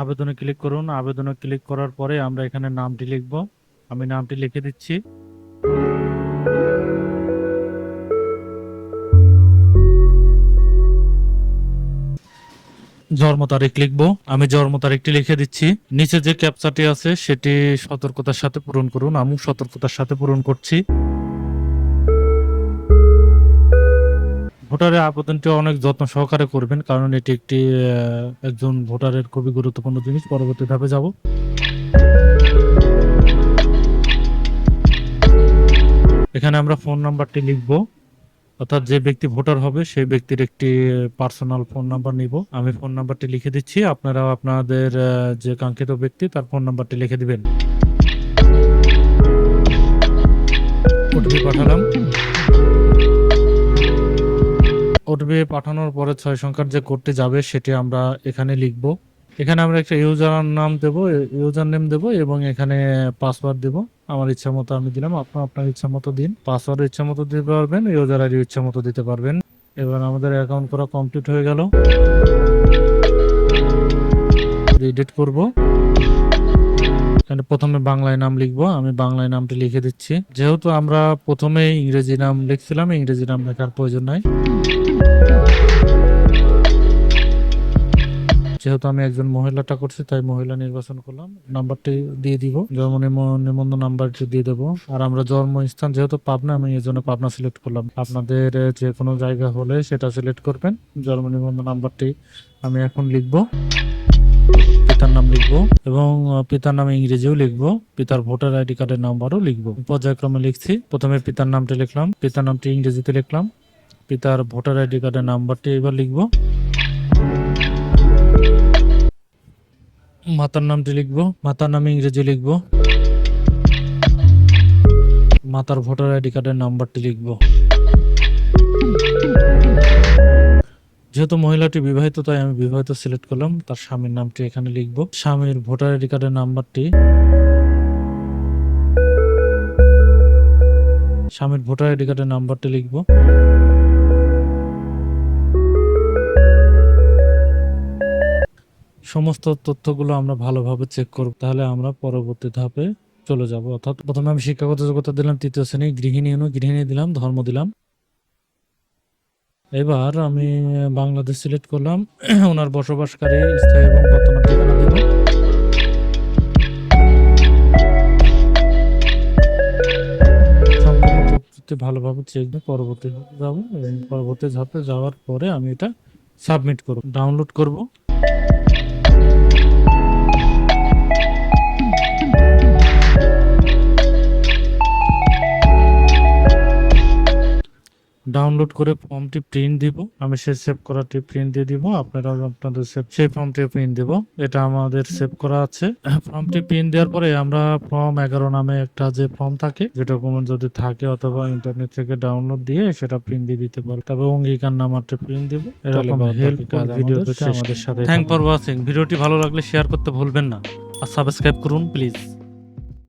আবেদনে ক্লিক করুন। আবেদনে ক্লিক করার পরে আমরা এখানে নামটি লিখব। আমি নামটি লিখে দিচ্ছি। জন্ম তারিখ লিখব। আমি জন্ম তারিখটি লিখে দিচ্ছি। নিচে যে ক্যাপচাটি আছে, সেটি সতর্কতার সাথে পূরণ করুন। আমি সতর্কতার সাথে পূরণ করছি। ভোটারের আবেদনটি অনেক যত্ন সহকারে করবেন, কারণ এটি একটি একজন ভোটারের খুবই গুরুত্বপূর্ণ জিনিস। পরবর্তী ধাপে যাব। এখানে আমরা ফোন নাম্বারটি লিখব। অর্থাৎ যে ব্যক্তি ভোটার হবে, সেই ব্যক্তির একটি পার্সোনাল ফোন নাম্বার নিব। আমি ফোন নাম্বারটি লিখে দিচ্ছি। আপনারা আপনাদের যে কাঙ্ক্ষিত ব্যক্তি, তার ফোন নাম্বারটি লিখে দিবেন। ওটিপি পাঠালাম। ওটিপি পাঠানোর পরে ছয় সংখ্যার যে কোডটি যাবে সেটি আমরা এখানে লিখব। এখানে আমরা একটা ইউজার নাম দেব ইউজার নেম দেব এবং এখানে পাসওয়ার্ড দেব। আমার ইচ্ছা মতো আমি দিলাম, আপনার আপনার ইচ্ছা মতো দিন। পাসওয়ার্ড ইচ্ছা মতো দিতে পারবেন, ইউজার আইডি ইচ্ছা মতো দিতে পারবেন। এবার আমাদের অ্যাকাউন্ট করা কমপ্লিট হয়ে গেল। এডিট করব। এখানে প্রথমে বাংলায় নাম লিখব, আমি বাংলায় নামটি লিখে দিচ্ছি। যেহেতু আমরা প্রথমে ইংরেজি নাম লিখছিলাম, ইংরেজি নাম লেখার প্রয়োজন নাই। যেহেতু আমি একজন মহিলাটা করছি, তাই মহিলা নির্বাচন করলাম। নাম্বারটি দিয়ে দিব। জন্ম নিম- নিবন্ধন নাম্বারটি দিয়ে দেবো। আর আমরা জন্মস্থান, যেহেতু পাবনা, আমি এই জন্য পাবনা সিলেক্ট করলাম। আপনাদের যে কোনো জায়গা হলে সেটা সিলেক্ট করবেন। জন্ম নিবন্ধন নাম্বারটি আমি এখন লিখব। পিতার নাম লিখব এবং পিতার নামে ইংরেজিও লিখব। পিতার ভোটার আইডি কার্ডের নাম্বারও লিখব। পর্যায়ক্রমে লিখছি। প্রথমে পিতার নামটি লিখলাম। পিতার নামটি ইংরেজিতে লিখলাম। পিতার ভোটার আইডি কার্ডের নাম্বারটি এবার লিখব। মাতার নামটি লিখব, মাতার নামে ইংরেজি লিখব। মাতার ভোটার আইডি কার্ডের নাম্বারটি লিখব। যেহেতু মহিলাটি বিবাহিত, তাই আমি বিবাহিত সিলেক্ট করলাম, তার স্বামীর নামটি এখানে লিখব। স্বামীর ভোটার আইডি কার্ডের নাম্বারটি স্বামীর ভোটার আইডি কার্ডের নাম্বারটি লিখব। সমস্ত তথ্যগুলো আমরা ভালোভাবে চেক করব, তাহলে আমরা পরবর্তী ধাপে চলে যাব। অর্থাৎ প্রথমে আমি শিক্ষাগত যোগ্যতা দিলাম, তৃতীয় শ্রেণি গৃহিণী অনু গৃহিণী দিলাম, ধর্ম দিলাম। এবার আমি বাংলাদেশ সিলেক্ট করলাম, ওনার বসবাসকারী স্থায়ী এবং বর্তমান ঠিকানা সম্পূর্ণ ভালোভাবে চেক দিয়ে পরবর্তী যাব পরবর্তী ধাপে যাওয়ার পরে আমি এটা সাবমিট করব ডাউনলোড করব। ডাউনলোড করে ফর্মটি প্রিন্ট দিব। আমি সেই সেভ করাটি প্রিন্ট দিয়ে দিব। আপনারা আপনাদের সেভ সেই ফর্মটি প্রিন্ট দিব। এটা আমাদের সেভ করা আছে। ফর্মটি প্রিন্ট দেওয়ার পরে আমরা ফর্ম এগারো নামে একটা যে ফর্ম থাকে যে ডকুমেন্ট যদি থাকে অথবা ইন্টারনেট থেকে ডাউনলোড দিয়ে সেটা প্রিন্ট দিয়ে দিতে পারো। তবে অঙ্গীকার নামারটা প্রিন্ট দিব। এরকম হেল্প ভিডিও আমাদের সাথে থ্যাংক ফর ওয়াচিং ভিডিওটি ভালো লাগলে শেয়ার করতে ভুলবেন না। আর সাবস্ক্রাইব করুন প্লিজ